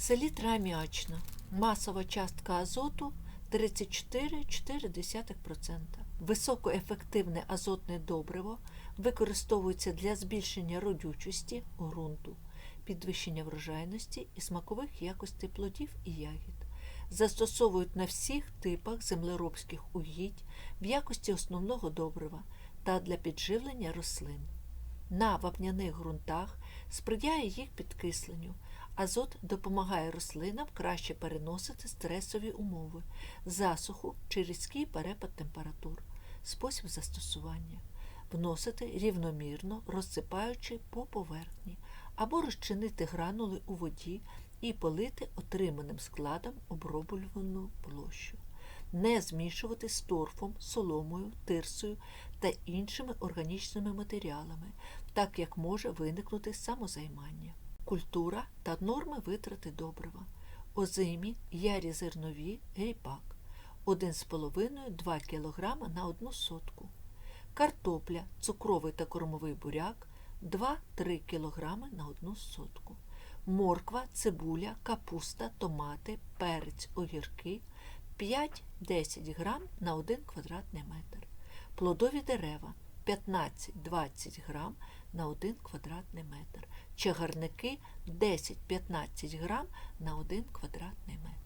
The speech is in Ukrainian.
Селітра аміачна. Масова частка азоту 34,4%. Високоефективне азотне добриво використовується для збільшення родючості ґрунту, підвищення врожайності і смакових якостей плодів і ягід. Застосовують на всіх типах землеробських угідь в якості основного добрива та для підживлення рослин. На вапняних ґрунтах сприяє їх підкисленню. Азот допомагає рослинам краще переносити стресові умови, засуху чи різкий перепад температур. Спосіб застосування вносити рівномірно, розсипаючи по поверхні, або розчинити гранули у воді і полити отриманим складом оброблювану площу. Не змішувати з торфом, соломою, тирсою та іншими органічними матеріалами, так як може виникнути самозаймання. Культура та норми витрати добрива. Озимі, ярі зернові, гріпак 1,5-2 кг на 1 сотку. Картопля, цукровий та кормовий буряк 2-3 кг на 1 сотку. Морква, цибуля, капуста, томати, перець, огірки 5-10 грам на 1 квадратний метр. Плодові дерева 15-20 грам на 1 квадратний метр. Чагарники 10-15 грам на 1 квадратний метр.